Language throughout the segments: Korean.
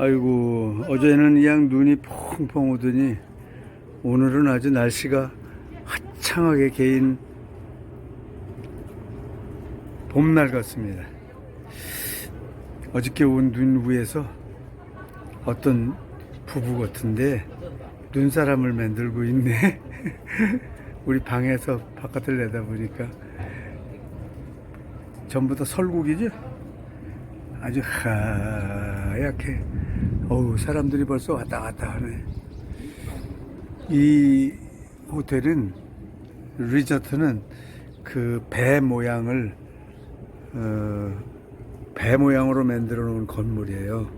아이고 어제는 그냥 눈이 펑펑 오더니 오늘은 아주 날씨가 화창하게 개인 봄날 같습니다. 어저께 온 눈 위에서 어떤 부부 같은데 눈사람을 만들고 있네. 우리 방에서 바깥을 내다보니까 전부 다 설국이죠? 아주 하얗게 어우 사람들이 벌써 왔다 갔다 하네. 이 호텔은 리조트는 그 배 모양을 어, 배 모양으로 만들어 놓은 건물이에요.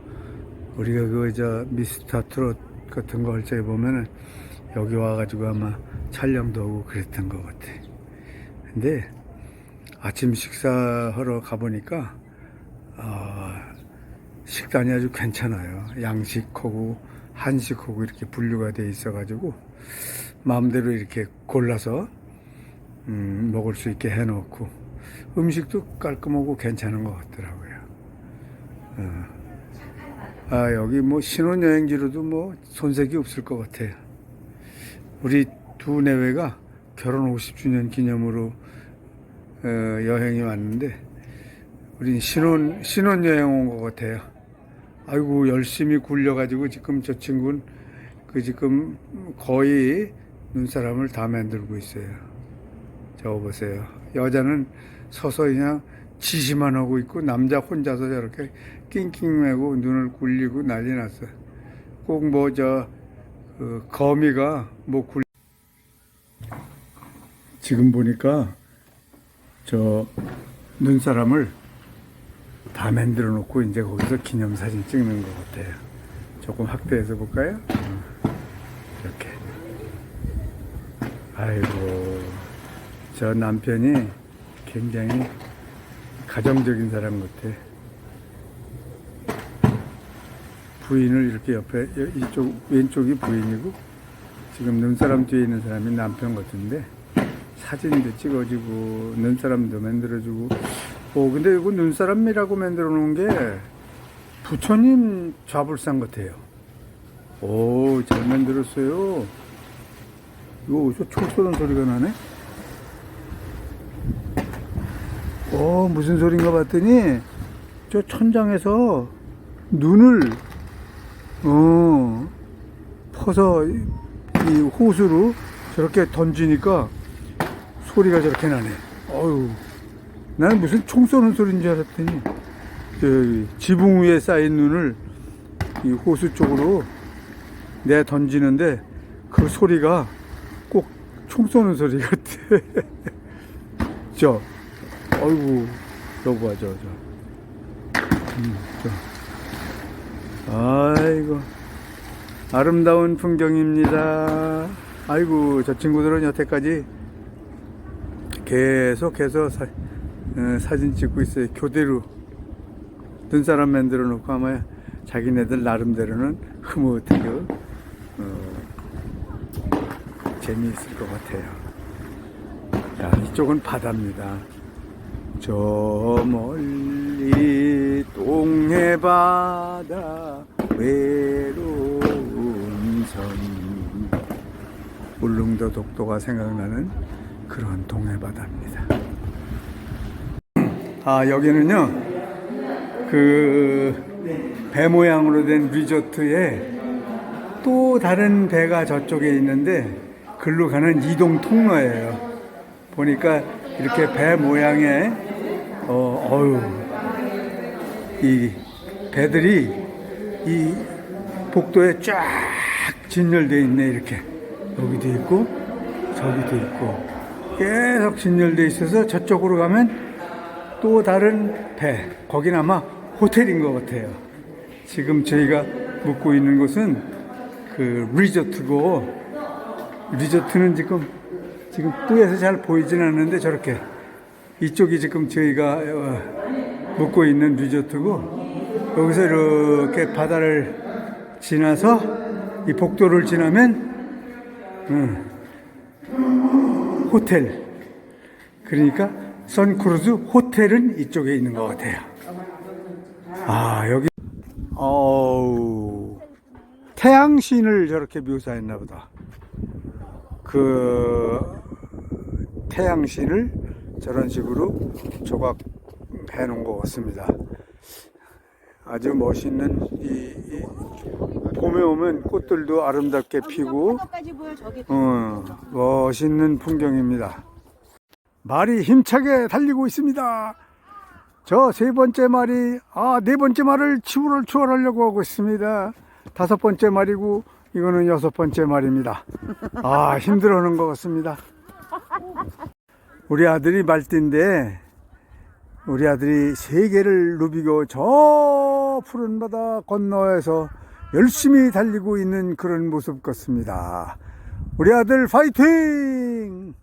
우리가 그 저 미스터 트롯 같은 거 할 적에 보면은 여기 와가지고 아마 촬영도 하고 그랬던 것 같아. 근데 아침 식사하러 가보니까 아, 식단이 아주 괜찮아요. 양식하고 한식하고 이렇게 분류가 돼 있어가지고 마음대로 이렇게 골라서 음, 먹을 수 있게 해놓고 음식도 깔끔하고 괜찮은 것 같더라고요. 어. 아 여기 뭐 신혼여행지로도 뭐 손색이 없을 것 같아요. 우리 두 내외가 결혼 50주년 기념으로 어, 여행이 왔는데 우린 신혼 신혼여행 온 것 같아요. 아이고 열심히 굴려가지고 지금 저 친구는 그 지금 거의 눈사람을 다 만들고 있어요. 저거 보세요. 여자는 서서 그냥 지시만 하고 있고 남자 혼자서 저렇게 낑낑매고 눈을 굴리고 난리 났어. 꼭 뭐 저 그 거미가 뭐 굴. 지금 보니까 저 눈사람을 다 만들어 놓고 이제 거기서 기념사진 찍는 것 같아요. 조금 확대해서 볼까요? 음, 이렇게. 아이고, 저 남편이 굉장히 가정적인 사람 같아. 부인을 이렇게 옆에, 이쪽, 왼쪽이 부인이고, 지금 눈사람 뒤에 있는 사람이 남편 같은데, 사진도 찍어주고, 눈사람도 만들어주고, 오, 근데 이거 눈사람이라고 만들어 놓은 게 부처님 좌불상 같아요. 오, 잘 만들었어요. 이거 어디서 총 쏘는 소리가 나네? 어, 무슨 소린가 봤더니 저 천장에서 눈을, 어, 퍼서 이- 이 호수로 저렇게 던지니까 소리가 저렇게 나네. 어유 나는 무슨 총 쏘는 소리인 줄 알았더니 저기 지붕 위에 쌓인 눈을 이 호수 쪽으로 내 던지는데 그 소리가 꼭 총 쏘는 소리 같아. 저, 아이고, 여보 봐, 저, 저. 음, 저. 아이고, 아름다운 풍경입니다. 아이고, 저 친구들은 여태까지 계속해서 사, 어, 사진 찍고 있어요. 교대로 눈사람 만들어 놓고 아마 자기네들 나름대로는 흐뭇하게 어, 재미있을 것 같아요. 자, 이쪽은 바다입니다. 저 멀리 동해 바다 외로운 섬 울릉도 독도가 생각나는 그런 동해 바다입니다. 아 여기는요 그 배 모양으로 된 리조트에 또 다른 배가 저쪽에 있는데 글로 가는 이동 통로예요. 보니까 이렇게 배 모양의 어 어유 이 배들이 이 복도에 쫙 진열돼 있네 이렇게 여기도 있고 저기도 있고 계속 진열돼 있어서 저쪽으로 가면 또 다른 배, 거긴 아마 호텔인 것 같아요. 지금 저희가 묵고 있는 곳은 그 리조트고, 리조트는 지금, 지금 뿌에서 잘 보이진 않는데 저렇게 이쪽이 지금 저희가 어, 묵고 있는 리조트고, 여기서 이렇게 바다를 지나서 이 복도를 지나면, 음, 호텔. 그러니까 선크루즈 호텔은 이쪽에 있는 것 같아요. 아, 여기. 어우, 태양신을 저렇게 묘사했나 보다. 그, 태양신을 저런 식으로 조각해 놓은 것 같습니다. 아주 멋있는, 이, 이 봄에 오면 꽃들도 아름답게 피고, 저기. 어, 멋있는 풍경입니다. 말이 힘차게 달리고 있습니다. 저 세 번째 말이, 아, 네 번째 말을 치우를 추월하려고 하고 있습니다. 다섯 번째 말이고, 이거는 여섯 번째 말입니다. 아, 힘들어하는 것 같습니다. 우리 아들이 말띠인데, 우리 아들이 세 개를 누비고 저 푸른 바다 건너에서 열심히 달리고 있는 그런 모습 같습니다. 우리 아들 파이팅!